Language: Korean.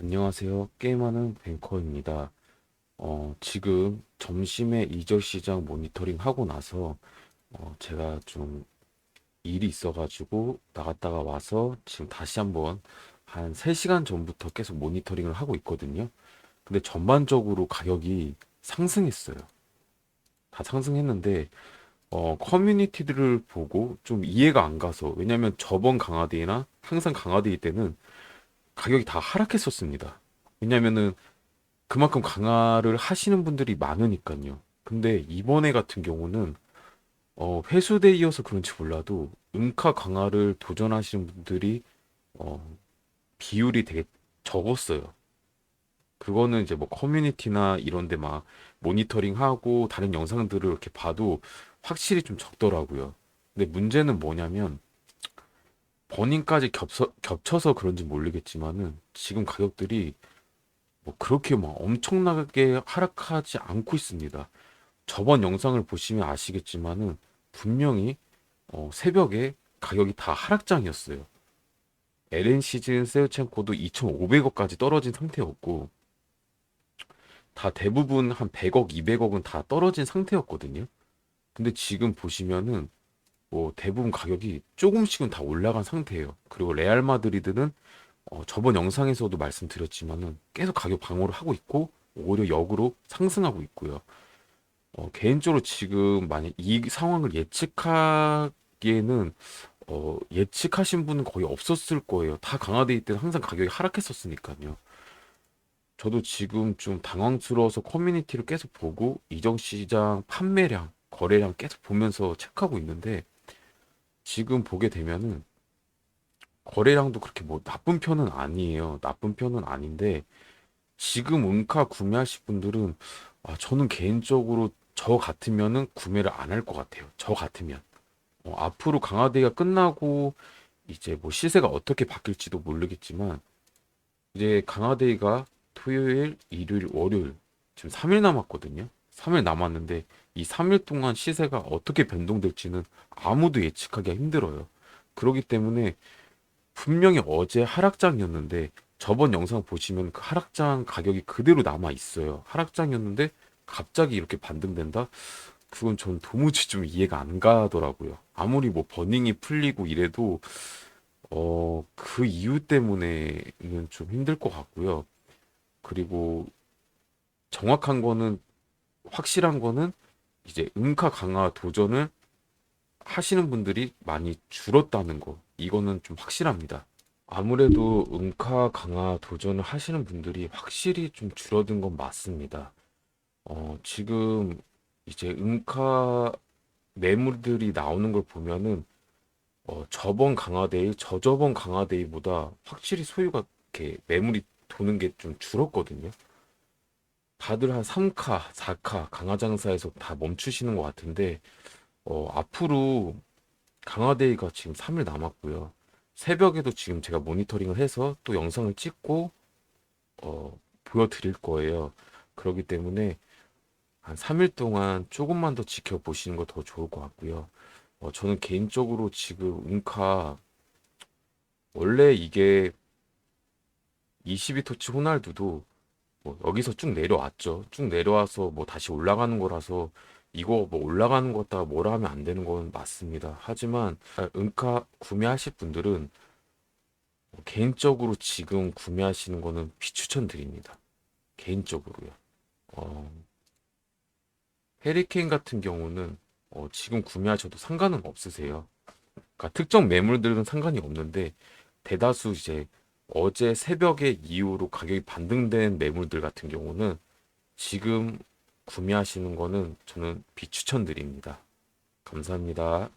안녕하세요. 게임하는 뱅커입니다. 어, 지금 점심에 이적 시장 모니터링 하고 나서 어, 제가 좀 일이 있어가지고 나갔다가 와서 지금 다시 한번 한 3시간 전부터 계속 모니터링을 하고 있거든요. 근데 전반적으로 가격이 상승했어요. 다 상승했는데 어, 커뮤니티들을 보고 좀 이해가 안 가서 왜냐면 저번 강화데이나 항상 강화데이 때는 가격이 다 하락했었습니다. 왜냐면은 그만큼 강화를 하시는 분들이 많으니까요. 근데 이번에 같은 경우는 어, 회수대 이어서 그런지 몰라도 음카 강화를 도전하시는 분들이 어, 비율이 되게 적었어요. 그거는 이제 뭐 커뮤니티나 이런 데 막 모니터링하고 다른 영상들을 이렇게 봐도 확실히 좀 적더라고요. 근데 문제는 뭐냐면 버닝까지 겹쳐, 겹쳐서 그런지 모르겠지만은 지금 가격들이 뭐 그렇게 막 엄청나게 하락하지 않고 있습니다. 저번 영상을 보시면 아시겠지만은 분명히 어, 새벽에 가격이 다 하락장이었어요. LN 시즌 세우첸코도 2,500억까지 떨어진 상태였고 다 대부분 한 100억, 200억은 다 떨어진 상태였거든요. 근데 지금 보시면은 뭐 대부분 가격이 조금씩은 다 올라간 상태예요. 그리고 레알 마드리드는 어, 저번 영상에서도 말씀드렸지만은 계속 가격 방어를 하고 있고 오히려 역으로 상승하고 있고요. 어, 개인적으로 지금 만약 이 상황을 예측하기에는 어, 예측하신 분은 거의 없었을 거예요. 다 있을 때 항상 가격이 하락했었으니까요. 저도 지금 좀 당황스러워서 커뮤니티를 계속 보고 이정 시장 판매량, 거래량 계속 보면서 체크하고 있는데 지금 보게 되면은 거래량도 그렇게 뭐 나쁜 편은 아니에요. 나쁜 편은 아닌데 지금 은카 구매하실 분들은 아, 저는 개인적으로 저 같으면은 구매를 안 할 것 같아요. 저 같으면 어, 앞으로 강화대가 끝나고 이제 뭐 시세가 어떻게 바뀔지도 모르겠지만 이제 강화데이가 토요일, 일요일, 월요일 지금 3일 남았거든요. 3일 남았는데 이 3일 동안 시세가 어떻게 변동될지는 아무도 예측하기가 힘들어요. 그렇기 때문에 분명히 어제 하락장이었는데 저번 영상 보시면 그 하락장 가격이 그대로 남아 있어요. 하락장이었는데 갑자기 이렇게 반등된다? 그건 전 도무지 좀 이해가 안 가더라고요. 아무리 뭐 버닝이 풀리고 이래도 어, 그 이유 때문에는 좀 힘들 것 같고요. 그리고 정확한 거는 확실한 거는 이제 음카 강화 도전을 하시는 분들이 많이 줄었다는 거. 이거는 좀 확실합니다. 아무래도 음카 강화 도전을 하시는 분들이 확실히 좀 줄어든 건 맞습니다. 어, 지금 이제 음카 매물들이 나오는 걸 보면은 어, 저번 강화데이, 저저번 강화데이보다 확실히 소유가 이렇게 매물이 도는 게 좀 줄었거든요. 다들 한 3카, 4카 강화장사에서 다 멈추시는 것 같은데 어, 앞으로 강화데이가 지금 3일 남았고요. 새벽에도 지금 제가 모니터링을 해서 또 영상을 찍고 어, 보여드릴 거예요. 그렇기 때문에 한 3일 동안 조금만 더 지켜보시는 거 더 좋을 것 같고요. 어, 저는 개인적으로 지금 은카 원래 이게 22토치 호날두도 뭐 여기서 쭉 내려왔죠. 쭉 내려와서 뭐 다시 올라가는 거라서 이거 뭐 올라가는 것 같다가 뭐라 하면 안 되는 건 맞습니다. 하지만 아, 은카 구매하실 분들은 뭐 개인적으로 지금 구매하시는 거는 비추천드립니다. 개인적으로요. 어, 해리케인 같은 경우는 어, 지금 구매하셔도 상관은 없으세요. 그러니까 특정 매물들은 상관이 없는데 대다수 이제 어제 새벽에 이후로 가격이 반등된 매물들 같은 경우는 지금 구매하시는 거는 저는 비추천드립니다. 감사합니다.